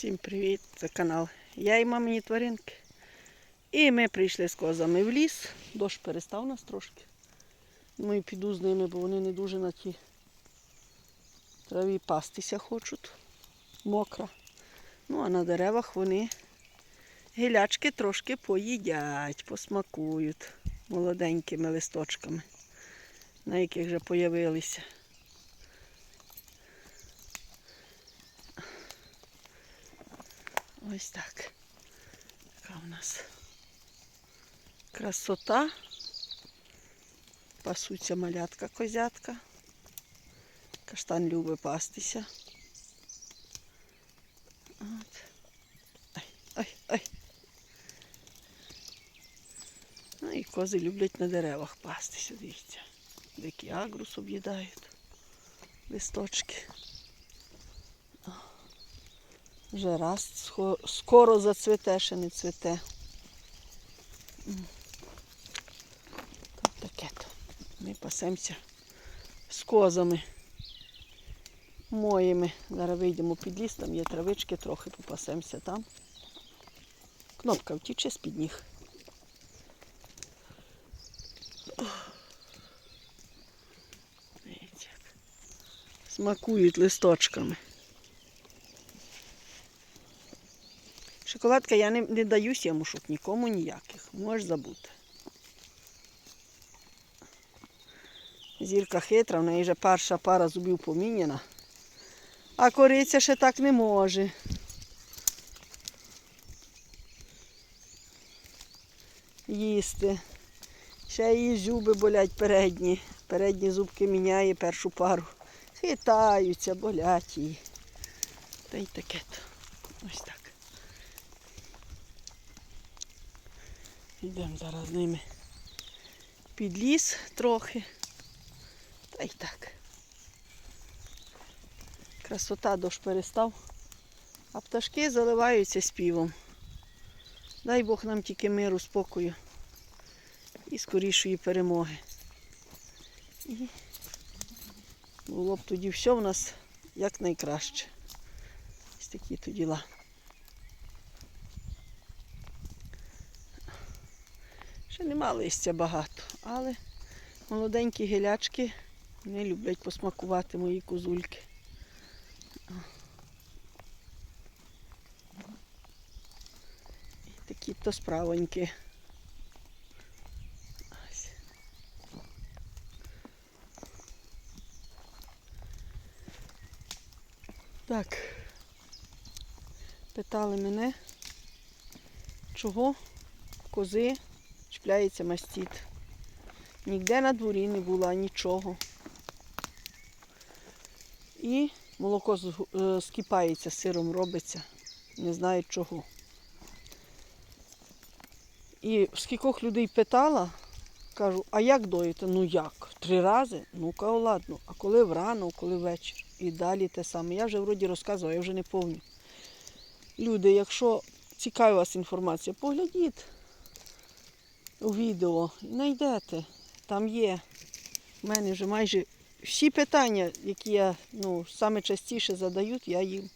Всім привіт! Це канал Я і мамині тваринки. І ми прийшли з козами в ліс. Дощ перестав нас трошки. Ну і піду з ними, бо вони не дуже на тій траві пастися хочуть. Мокра. Ну а на деревах вони гілячки трошки поїдять, посмакують молоденькими листочками, на яких вже появилися. Ось так. Така у нас красота. Пасуться малятка козятка. Каштан любить пастися. От. Ай, ай, ай. Ну і кози люблять на деревах пастися, дивіться. Дикий агрус об'їдають. Листочки. Вже раз скоро зацвіте, ще не цвіте. Таке то. Ми пасемося з козами моїми. Зараз вийдемо під ліс, там є травички, трохи попасемося там. Кнопка втіче з-під ніг. Смакують листочками. Шоколадка я не, не даю сімушок нікому ніяких. Можеш забути. Зірка хитра, в неї вже перша пара зубів поміняна. А кориця ще так не може. Їсти. Ще її зуби болять передні. Передні зубки міняє першу пару. Хитаються, болять її. Та й таке то. Ось так. Йдемо зараз з ними під ліс трохи. Та й так. Красота дощ перестав, а пташки заливаються співом. Дай Бог нам тільки миру, спокою і скорішої перемоги. І було б тоді все в нас якнайкраще. Ось такі то діла. Нема листя багато, але молоденькі гілячки не люблять посмакувати мої козульки. І такі то справоньки. Так. Питали мене, чого кози чіпляється мастіт. Ніде на дворі не було нічого. І молоко е, скипається, сиром робиться. Не знаю чого. І скількох людей питала, кажу, а як доїте? Ну як? Три рази? Ну кажу, ладно. А коли врано, коли ввечері. І далі те саме. Я вже вроді розказувала, я вже не пам'ятаю. Люди, якщо цікава вас інформація, поглядіть у відео, знайдете. Там є. У мене вже майже всі питання, які я ну, саме частіше задають, я їм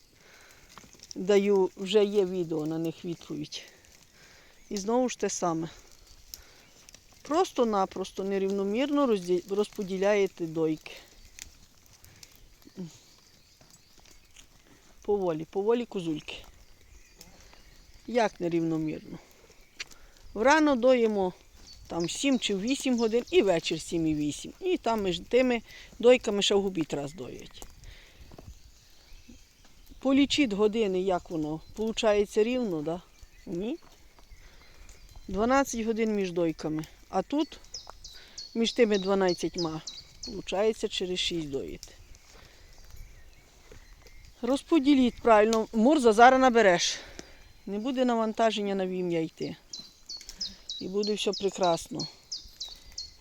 даю, вже є відео, на них відповідь. І знову ж те саме. Просто-напросто нерівномірно розподіляєте дойки. Поволі, поволі козульки. Як нерівномірно? Врано доїмо там 7 чи 8 годин і вечір 7 і 8. І там між тими дойками ще в губіт раз доять. Полічіть години, як воно. Получається рівно, да? Ні. 12 годин між дойками. А тут між тими 12 виходить через 6 доїти. Розподіліть правильно, мурза зараз набереш. Не буде навантаження на вім'я йти. І буде все прекрасно.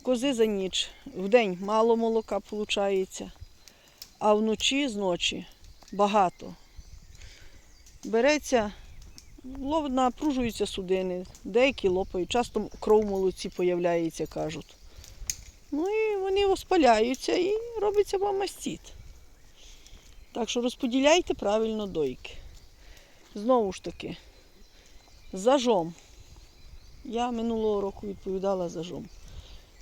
Кози за ніч. Вдень мало молока виходить, а вночі з ночі багато. Береться, лов- напружуються судини, деякі лопають, часто кров в молоці появляється, кажуть. Ну і вони воспаляються і робиться вам мастіт. Так що розподіляйте правильно дойки. Знову ж таки, зажом. Я минулого року відповідала за жом.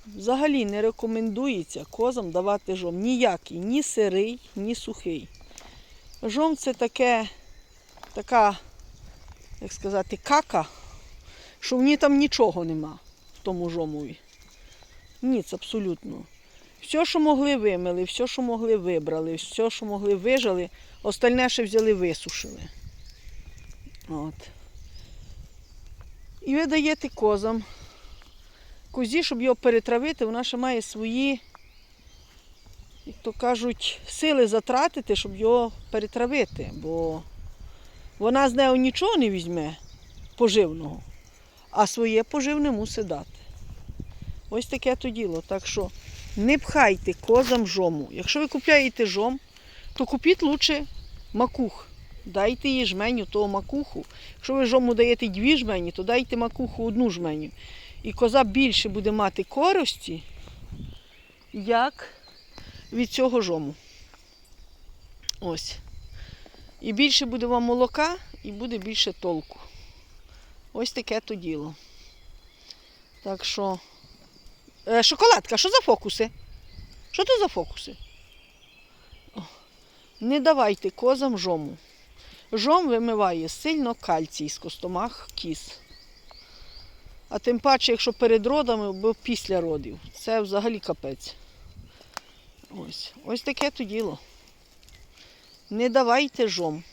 Взагалі не рекомендується козам давати жом. Ніякий, ні сирий, ні сухий. Жом це таке, така, як сказати, кака, що в ній там нічого нема в тому жомові. Ніц абсолютно. Все, що могли, вимили, все, що могли, вибрали, все, що могли, вижали, остальне ще взяли, висушили. От. І ви даєте козам. Козі, щоб його перетравити, вона ще має свої, як то кажуть, сили затратити, щоб його перетравити, бо вона з нею нічого не візьме поживного, а своє поживне мусить дати. Ось таке то діло. Так що не пхайте козам жому. Якщо ви купляєте жом, то купіть лучше макух. Дайте їй жменю того макуху. Якщо ви жому даєте дві жмені, то дайте макуху одну жменю. І коза більше буде мати користі, як від цього жому. Ось. І більше буде вам молока, і буде більше толку. Ось таке то діло. Так що. Е, шоколадка, що за фокуси? Що то за фокуси? О, Не давайте козам жому. Жом вимиває сильно кальцій з костомах кіз. А тим паче, якщо перед родами або після родів. Це взагалі капець. Ось. Ось таке то діло. Не давайте жом.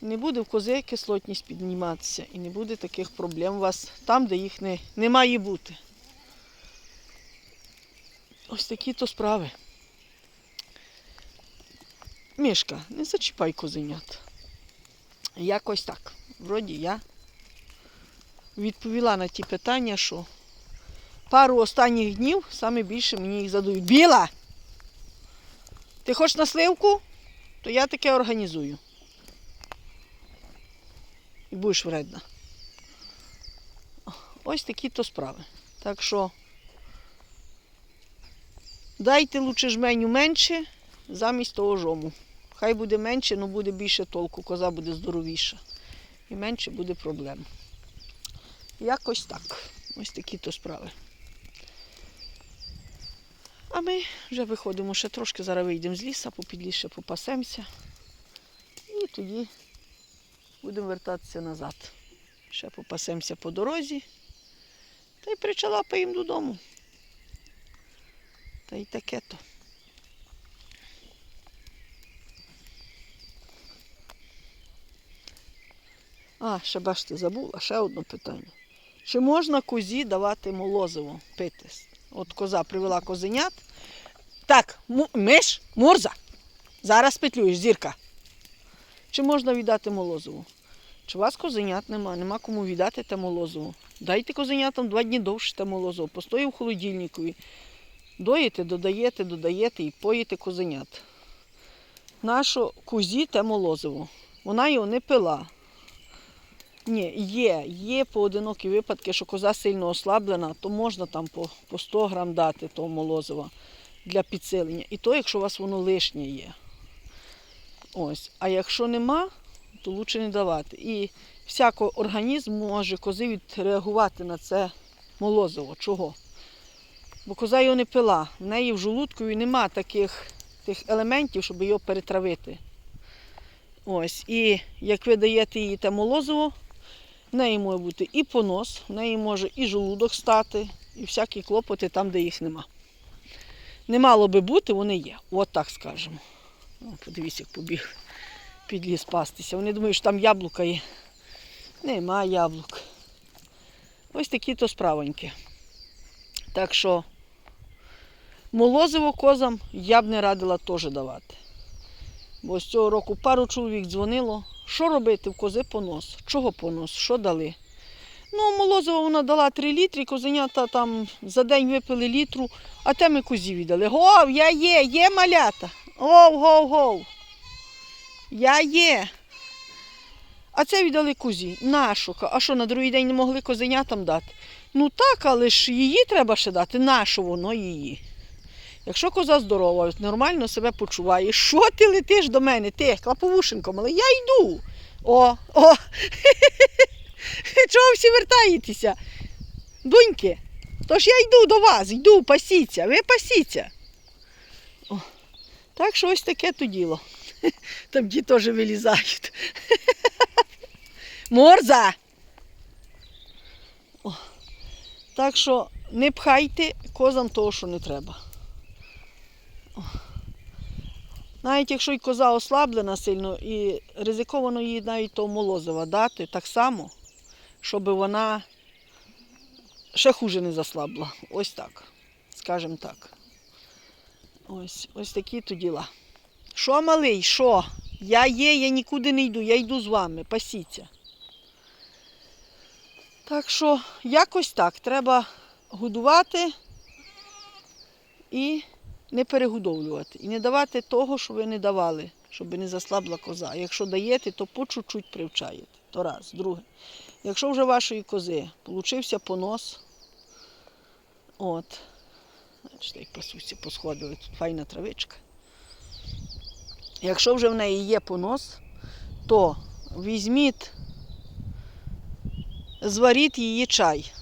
Не буде в кози кислотність підніматися і не буде таких проблем у вас там, де їх не, не має бути. Ось такі то справи. Мішка, не зачіпай козенят. Якось так. Вроді я відповіла на ті питання, що пару останніх днів саме більше мені їх задають. Біла! Ти хочеш на сливку? То я таке організую. І будеш вредна. Ось такі то справи. Так що дайте лучше жменю менше замість того жому. Хай буде менше, але буде більше толку, коза буде здоровіша. І менше буде проблем. Якось так. Ось такі то справи. А ми вже виходимо ще трошки, зараз вийдемо з лісу, попід ліс попасемося. І тоді будемо вертатися назад. Ще попасемося по дорозі. Та й причалапаємо додому. Та й таке то. А, ще бачите, забула, ще одне питання. Чи можна козі давати молозиво пити? От коза привела козенят. Так, миш, мурза. Зараз петлюєш, зірка. Чи можна віддати молозиво? Чи у вас козенят нема, нема кому віддати те молозиво? Дайте козенятам два дні довше те молозиво. Постоїть в холодильникові. Доїте, додаєте, додаєте і поїте козенят. Нащо козі те молозиво? Вона його не пила. Ні, є, є поодинокі випадки, що коза сильно ослаблена, то можна там по, по 100 грам дати того молозива для підсилення. І то, якщо у вас воно лишнє є. Ось. А якщо нема, то краще не давати. І всяко організм може кози відреагувати на це молозиво. Чого? Бо коза його не пила. В неї в жолудкові нема таких тих елементів, щоб його перетравити. Ось. І як ви даєте їй те молозиво, в неї може бути і понос, в неї може і желудок стати, і всякі клопоти там, де їх нема. Не мало би бути, вони є. От так скажемо. О, подивіться, як побіг під ліс пастися. Вони думають, що там яблука є. Нема яблук. Ось такі то справоньки. Так що молозиво козам я б не радила теж давати. Бо з цього року пару чоловік дзвонило. Що робити в кози понос? Чого понос? Що дали? Ну, молозиво вона дала 3 літри, козенята там за день випили літру, а те ми козі віддали. Гов, я є, є малята. Гов, гов, гов. Я є. А це віддали козі. Нашу. А що, на другий день не могли козенятам дати? Ну так, але ж її треба ще дати. Нашу воно її. Якщо коза здорова, нормально себе почуває, що ти летиш до мене? Ти, клаповушенко, але я йду. О, о! Чого всі вертаєтеся? Доньки, то ж я йду до вас, йду, пасіться, ви пасіться. О, так що ось таке то діло. Там ті теж вилізають. Морза! О, так що не пхайте козам того, що не треба. Навіть якщо й коза ослаблена сильно і ризиковано їй навіть того молозива дати так само, щоб вона ще хуже не заслабла. Ось так. Скажемо так. Ось, ось такі то діла. Що, малий, що? Я є, я нікуди не йду, я йду з вами, пасіться. Так що якось так. Треба годувати і не перегодовлювати. І не давати того, що ви не давали, щоб не заслабла коза. Якщо даєте, то по чуть-чуть привчаєте. То раз. Друге. Якщо вже вашої кози получився понос, от, бачите, як пасуся, посходили, тут файна травичка. Якщо вже в неї є понос, то візьміть, зваріть її чай.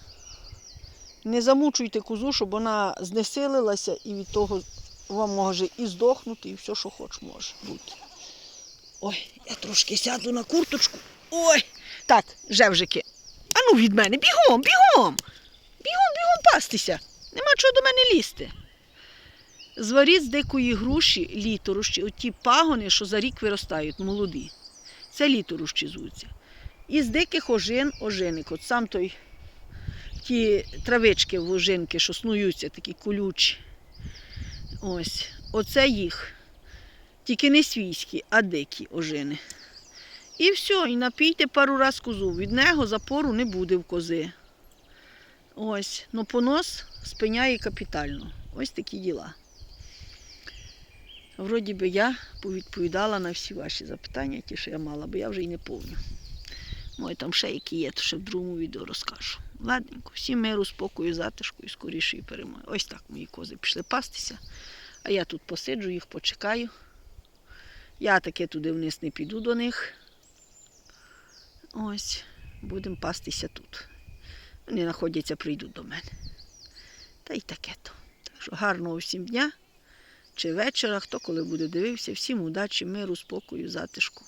Не замучуйте козу, щоб вона знесилилася і від того вам може і здохнути, і все, що хоч може бути. Ой, я трошки сяду на курточку. Ой. Так, жевжики. Ану від мене, бігом, бігом. Бігом, бігом пастися. Нема чого до мене лізти. Зваріть з дикої груші літорощі, оті пагони, що за рік виростають, молоді. Це літорощі звуться. І з диких ожин ожиник. От сам той ті травички в ожинки, що снуються, такі колючі. Ось. Оце їх. Тільки не свійські, а дикі ожини. І все, і напійте пару раз козу. Від нього запору не буде в кози. Ось. Ну понос спиняє капітально. Ось такі діла. Вроді би я повідповідала на всі ваші запитання, ті, що я мала, бо я вже й не повню. Мої там ще які є, то ще в другому відео розкажу. Ладненько, всім миру, спокою, затишку і скорішої перемоги. Ось так мої кози пішли пастися. А я тут посиджу, їх почекаю. Я таке туди вниз не піду до них. Ось, будемо пастися тут. Вони знаходяться, прийдуть до мене. Та й таке то. Так що гарного всім дня чи вечора, хто коли буде дивився, всім удачі, миру, спокою, затишку.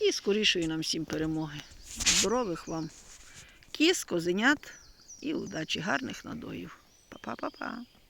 І скорішої нам всім перемоги. Здорових вам кіз, козенят і удачі, гарних надоїв. Па-па-па-па.